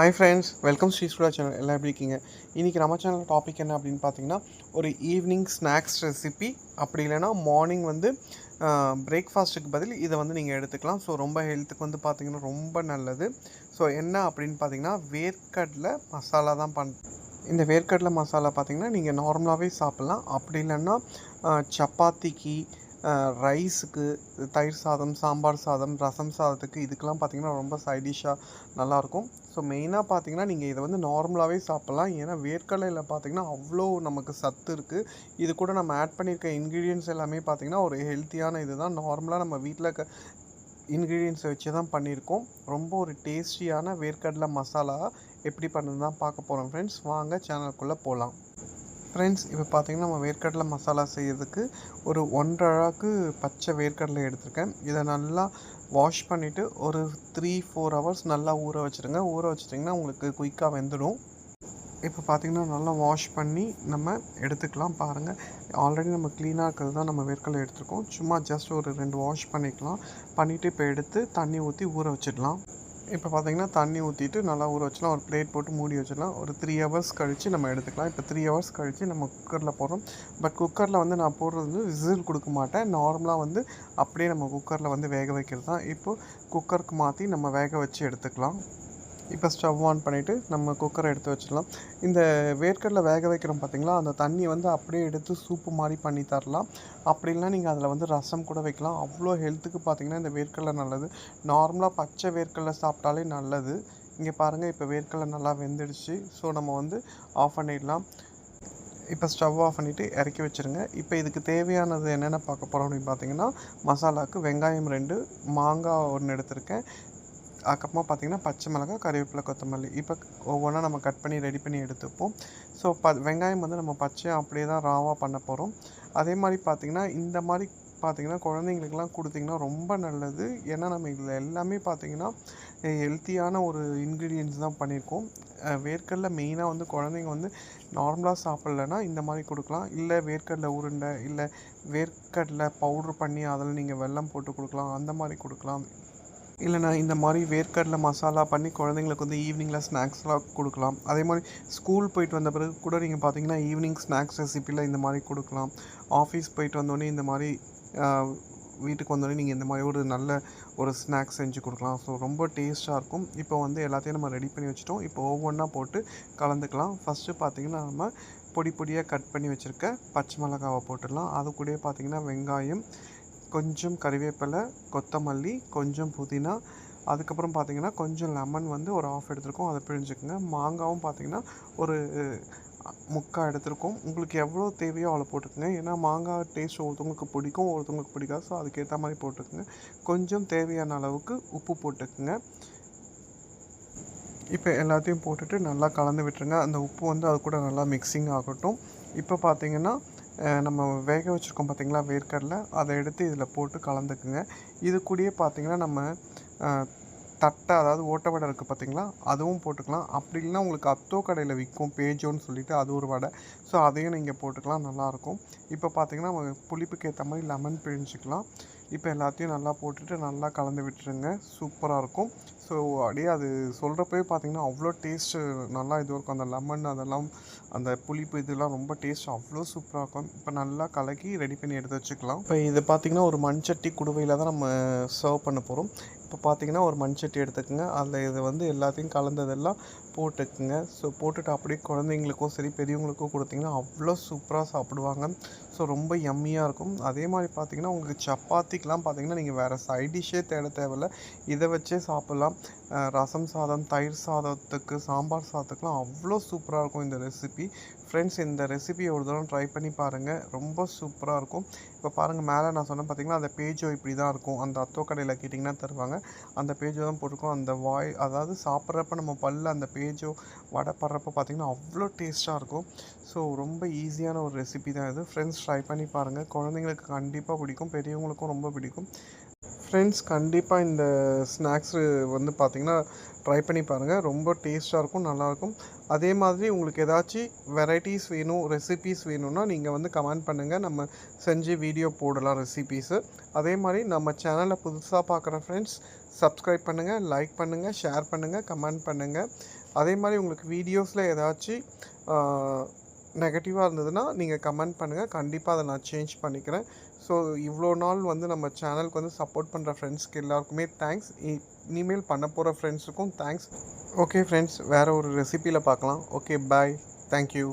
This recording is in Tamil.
Hi friends welcome Sri Suda channel எல்லாம் எப்படி இருக்கீங்க? இன்றைக்கி நம்ம சேனல் டாபிக் என்ன அப்படின்னு பார்த்தீங்கன்னா ஒரு ஈவினிங் ஸ்நாக்ஸ் ரெசிபி அப்படி இல்லைன்னா மார்னிங் வந்து பிரேக்ஃபாஸ்ட்டுக்கு பதில் இதை வந்து நீங்கள் எடுத்துக்கலாம். ஸோ ரொம்ப ஹெல்த்துக்கு வந்து பார்த்தீங்கன்னா ரொம்ப நல்லது. ஸோ என்ன அப்படின்னு பார்த்தீங்கன்னா வேர்க்கடலை மசாலா தான் பண் இந்த வேர்க்கடலை மசாலா பார்த்தீங்கன்னா நீங்கள் நார்மலாகவே சாப்பிட்லாம். அப்படி இல்லைன்னா சப்பாத்திக்கு ரைஸுக்கு தயிர் சாதம் சாம்பார் சாதம் ரசம் சாதத்துக்கு இதுக்கெல்லாம் பார்த்தீங்கன்னா ரொம்ப சைடிஷாக நல்லாயிருக்கும். ஸோ மெயினாக பார்த்தீங்கன்னா நீங்கள் இதை வந்து நார்மலாகவே சாப்பிட்லாம். ஏன்னா வேர்க்கடலையில் பார்த்தீங்கன்னா அவ்வளோ நமக்கு சத்து இருக்குது இது கூட நம்ம ஆட் பண்ணியிருக்க இன்க்ரீடியன்ஸ் எல்லாமே பார்த்தீங்கன்னா ஒரு ஹெல்த்தியான இது தான் நார்மலாக நம்ம வீட்டில் இருக்க இன்க்ரீடியன்ஸை வச்சு தான் பண்ணியிருக்கோம். ரொம்ப ஒரு டேஸ்டியான வேர்க்கடலை மசாலா எப்படி பண்ணுறது தான் பார்க்க போகிறோம் ஃப்ரெண்ட்ஸ் வாங்க சேனலுக்குள்ளே போகலாம். ஃப்ரெண்ட்ஸ் இப்போ பார்த்திங்கன்னா நம்ம வேர்க்கடலை மசாலா செய்கிறதுக்கு ஒரு ஒன்றரை பச்சை வேர்க்கடலை எடுத்திருக்கேன். இதை நல்லா வாஷ் பண்ணிவிட்டு ஒரு த்ரீ ஃபோர் ஹவர்ஸ் நல்லா ஊற வச்சுருங்க. ஊற வச்சிட்டிங்கன்னா உங்களுக்கு குயிக்காக வெந்துடும். இப்போ பார்த்தீங்கன்னா நல்லா வாஷ் பண்ணி நம்ம எடுத்துக்கலாம் பாருங்கள் ஆல்ரெடி நம்ம க்ளீனாக இருக்கிறது தான் நம்ம வேர்க்கடலை எடுத்துருக்கோம். சும்மா ஜஸ்ட் ஒரு ரெண்டு வாஷ் பண்ணிக்கலாம். பண்ணிவிட்டு இப்போ எடுத்து தண்ணி ஊற்றி ஊற வச்சிடலாம். இப்போ பார்த்தீங்கன்னா தண்ணி ஊற்றிட்டு நல்லா ஊற வச்சிடலாம் ஒரு பிளேட் போட்டு மூடி வச்சிடலாம். ஒரு த்ரீ ஹவர்ஸ் கழித்து நம்ம எடுத்துக்கலாம். இப்போ த்ரீ ஹவர்ஸ் கழித்து நம்ம குக்கரில் போடுறோம். பட் குக்கரில் வந்து நான் போடுறது வந்து விசில் கொடுக்க மாட்டேன். நார்மலாக வந்து அப்படியே நம்ம குக்கரில் வந்து வேக வைக்கிறது தான். இப்போது குக்கருக்கு மாற்றி நம்ம வேக வச்சு எடுத்துக்கலாம். இப்போ ஸ்டவ் ஆன் பண்ணிவிட்டு நம்ம குக்கரை எடுத்து வச்சிடலாம். இந்த வேர்க்கடலை வேக வைக்கிறோம் பார்த்தீங்களா? அந்த தண்ணி வந்து அப்படியே எடுத்து சூப்பு மாதிரி பண்ணி தரலாம். அப்படி இல்லைனா நீங்கள் அதில் வந்து ரசம் கூட வைக்கலாம். அவ்வளோ ஹெல்த்துக்கு பார்த்தீங்கன்னா இந்த வேர்க்கடலை நல்லது. நார்மலாக பச்சை வேர்க்கடலை சாப்பிட்டாலே நல்லது. இங்கே பாருங்கள் இப்போ வேர்க்கடலை நல்லா வெந்துடுச்சு. ஸோ நம்ம வந்து ஆஃப் பண்ணிடலாம். இப்போ ஸ்டவ் ஆஃப் பண்ணிவிட்டு இறக்கி வச்சுருங்க. இப்போ இதுக்கு தேவையானது என்னென்ன பார்க்க போகிறோம் அப்படின்னு பார்த்தீங்கன்னா மசாலாவுக்கு வெங்காயம் ரெண்டு மாங்காய் ஒன்று எடுத்திருக்கேன். அதுக்கப்புறமா பார்த்தீங்கன்னா பச்சை மிளகாய் கறிவேப்பிலை கொத்தமல்லி. இப்போ ஒவ்வொன்றா நம்ம கட் பண்ணி ரெடி பண்ணி எடுத்துப்போம். ஸோ ப வெங்காயம் வந்து நம்ம பச்சையாக அப்படியே தான் ராவாக பண்ண போகிறோம் அதே மாதிரி பார்த்திங்கன்னா இந்த மாதிரி பார்த்தீங்கன்னா குழந்தைங்களுக்குலாம் கொடுத்தீங்கன்னா ரொம்ப நல்லது. ஏன்னா நம்ம இதில் எல்லாமே பார்த்தீங்கன்னா ஹெல்த்தியான ஒரு இன்க்ரீடியன்ஸ் தான் பண்ணியிருக்கோம். வேர்க்கடல வேர்க்கடலை மெயினாக வந்து குழந்தைங்க வந்து நார்மலாக சாப்பிட்லன்னா இந்த மாதிரி கொடுக்கலாம். இல்லை வேர்க்கடலை உருண்டை இல்லை வேர்க்கடலை பவுட்ரு பண்ணி அதில் நீங்கள் வெல்லம் போட்டு கொடுக்கலாம். அந்த மாதிரி கொடுக்கலாம். இல்லைண்ணா இந்த மாதிரி வேர்க்கடலை மசாலா பண்ணி குழந்தைங்களுக்கு வந்து ஈவினிங்கில் ஸ்நாக்ஸ்லாம் கொடுக்கலாம். அதே மாதிரி ஸ்கூல் போயிட்டு வந்த பிறகு கூட நீங்கள் பார்த்தீங்கன்னா ஈவினிங் ஸ்நாக்ஸ் ரெசிப்பியில் இந்த மாதிரி கொடுக்கலாம். ஆஃபீஸ் போயிட்டு வந்தோடனே இந்த மாதிரி வீட்டுக்கு வந்தோடனே நீங்கள் இந்த மாதிரி ஒரு நல்ல ஒரு ஸ்நாக்ஸ் செஞ்சு கொடுக்கலாம். ஸோ ரொம்ப டேஸ்ட்டாக இருக்கும். இப்போ வந்து எல்லாத்தையும் நம்ம ரெடி பண்ணி வச்சுட்டோம். இப்போ ஒவ்வொன்றா போட்டு கலந்துக்கலாம். ஃபஸ்ட்டு பார்த்தீங்கன்னா நம்ம பொடி பொடியாக கட் பண்ணி வச்சுருக்க பச்சை மிளகாவை போட்டுடலாம். அது கூடயே பார்த்தீங்கன்னா வெங்காயம் கொஞ்சம் கறிவேப்பிலை கொத்தமல்லி கொஞ்சம் புதினா. அதுக்கப்புறம் பார்த்திங்கன்னா கொஞ்சம் லெமன் வந்து ஒரு ஆஃப் எடுத்திருக்கோம். அதை பிழிஞ்சுக்கோங்க. மாங்காவும் பார்த்தீங்கன்னா ஒரு முக்கா முக்கால் எடுத்திருக்கோம். உங்களுக்கு எவ்வளோ தேவையோ அவ்வளோ போட்டுக்கோங்க. ஏன்னா மாங்காய் டேஸ்ட் ஒருத்தவங்களுக்கு பிடிக்கும் ஒருத்தவங்களுக்கு பிடிக்காது. ஸோ அதுக்கேற்ற மாதிரி போட்டுக்கோங்க. கொஞ்சம் தேவையான அளவுக்கு உப்பு போட்டுக்குங்க. இப்போ எல்லாத்தையும் போட்டுட்டு நல்லா கலந்து விட்டுருங்க. அந்த உப்பு வந்து அது கூட நல்லா மிக்சிங் ஆகட்டும். இப்போ பார்த்திங்கன்னா நம்ம வேக வச்சுருக்கோம் பார்த்திங்களா வேர்க்கடலை? அதை எடுத்து இதில் போட்டு கலந்துக்குங்க. இது கூடயே பார்த்திங்கன்னா நம்ம தட்டை அதாவது ஓட்டை வடை இருக்குது பார்த்திங்களா அதுவும் போட்டுக்கலாம். அப்படி இல்லைன்னா உங்களுக்கு அத்தோ கடையில் விற்கும் பேஜோன்னு சொல்லிவிட்டு அது ஒரு வடை. ஸோ அதையும் நீங்கள் போட்டுக்கலாம். நல்லாயிருக்கும். இப்போ பார்த்திங்கன்னா நம்ம புளிப்புக்கு ஏற்ற மாதிரி லெமன் பிழிஞ்சிக்கலாம். இப்போ எல்லாத்தையும் நல்லா போட்டுட்டு நல்லா கலந்து விட்டுருங்க. சூப்பராக இருக்கும். ஸோ அப்படியே அது சொல்கிறப்பவே பார்த்தீங்கன்னா அவ்வளோ டேஸ்ட்டு நல்லா இது இருக்கும். அந்த லெமன் அதெல்லாம் அந்த புளிப்பு இதெல்லாம் ரொம்ப டேஸ்ட் அவ்வளோ சூப்பராக இருக்கும். இப்போ நல்லா கலக்கி ரெடி பண்ணி எடுத்து வச்சுக்கலாம். இப்போ இது பார்த்தீங்கன்னா ஒரு மண்சட்டி குடுவையில் தான் நம்ம சர்வ் பண்ண போகிறோம் இப்போ பார்த்தீங்கன்னா ஒரு மண்சட்டி எடுத்துக்கோங்க. அதில் இது வந்து எல்லாத்தையும் கலந்ததெல்லாம் போட்டுக்குங்க. ஸோ போட்டுட்டு அப்படியே குழந்தைங்களுக்கும் சரி பெரியவங்களுக்கும் கொடுத்தீங்கன்னா அவ்வளோ சூப்பராக சாப்பிடுவாங்க. ஸோ ரொம்ப எம்மியாக இருக்கும். அதே மாதிரி பார்த்தீங்கன்னா உங்களுக்கு சப்பாத்திக்கெலாம் பார்த்தீங்கன்னா நீங்கள் வேறு சைட் டிஷ்ஷே தேட தேவையில்ல. இதை வச்சே சாப்பிட்லாம். ரசம் சாதம் தயிர் சாதத்துக்கு சாம்பார் சாதத்துக்குலாம் அவ்வளோ சூப்பராக இருக்கும் இந்த ரெசிபி ஃப்ரெண்ட்ஸ் இந்த ரெசிபியை ஒரு தடவை ட்ரை பண்ணி பாருங்கள் ரொம்ப சூப்பராக இருக்கும். இப்போ பாருங்கள் மேலே நான் சொன்னேன் பார்த்தீங்கன்னா அந்த பேஜோ இப்படி தான் இருக்கும். அந்த அத்தோ கடையில் கேட்டிங்கன்னா தருவாங்க. அந்த பேஜோ தான் போட்டிருக்கோம். அந்த வாய் அதாவது சாப்பிட்றப்ப நம்ம பல்ல அந்த பேஜோ வடை படுறப்போ பார்த்தீங்கன்னா அவ்வளோ டேஸ்ட்டாக இருக்கும். ஸோ ரொம்ப ஈஸியான ஒரு ரெசிபி தான் இது. ஃப்ரெண்ட்ஸ் ட்ரை பண்ணி பாருங்கள் குழந்தைங்களுக்கு கண்டிப்பாக பிடிக்கும். பெரியவங்களுக்கும் ரொம்ப பிடிக்கும். ஃப்ரெண்ட்ஸ் கண்டிப்பாக இந்த ஸ்நாக்ஸு வந்து பார்த்திங்கன்னா ட்ரை பண்ணி பாருங்கள் ரொம்ப டேஸ்ட்டாக இருக்கும் நல்லாயிருக்கும் அதே மாதிரி உங்களுக்கு ஏதாச்சும் வெரைட்டிஸ் வேணும் ரெசிபீஸ் வேணும்னா நீங்கள் வந்து கமெண்ட் பண்ணுங்கள் நம்ம செஞ்சு வீடியோ போடலாம் ரெசிபீஸு அதே மாதிரி நம்ம சேனலை புதுசாக பார்க்குற ஃப்ரெண்ட்ஸ் சப்ஸ்கிரைப் பண்ணுங்கள் லைக் பண்ணுங்கள் ஷேர் பண்ணுங்கள் கமெண்ட் பண்ணுங்கள் அதே மாதிரி உங்களுக்கு வீடியோஸில் ஏதாச்சும் நெகட்டிவாக இருந்ததுன்னா நீங்கள் கமெண்ட் பண்ணுங்கள் கண்டிப்பாக அதை நான் சேஞ்ச் பண்ணிக்கிறேன். ஸோ இவ்வளோ நாள் வந்து நம்ம சேனலுக்கு வந்து சப்போர்ட் பண்ணுற ஃப்ரெண்ட்ஸ்க்கு எல்லாருக்குமே தேங்க்ஸ் இனிமேல் பண்ண போகிற ஃப்ரெண்ட்ஸுக்கும் தேங்க்ஸ் ஓகே ஃப்ரெண்ட்ஸ் வேறு ஒரு ரெசிப்பியில் பார்க்கலாம். Okay bye thank you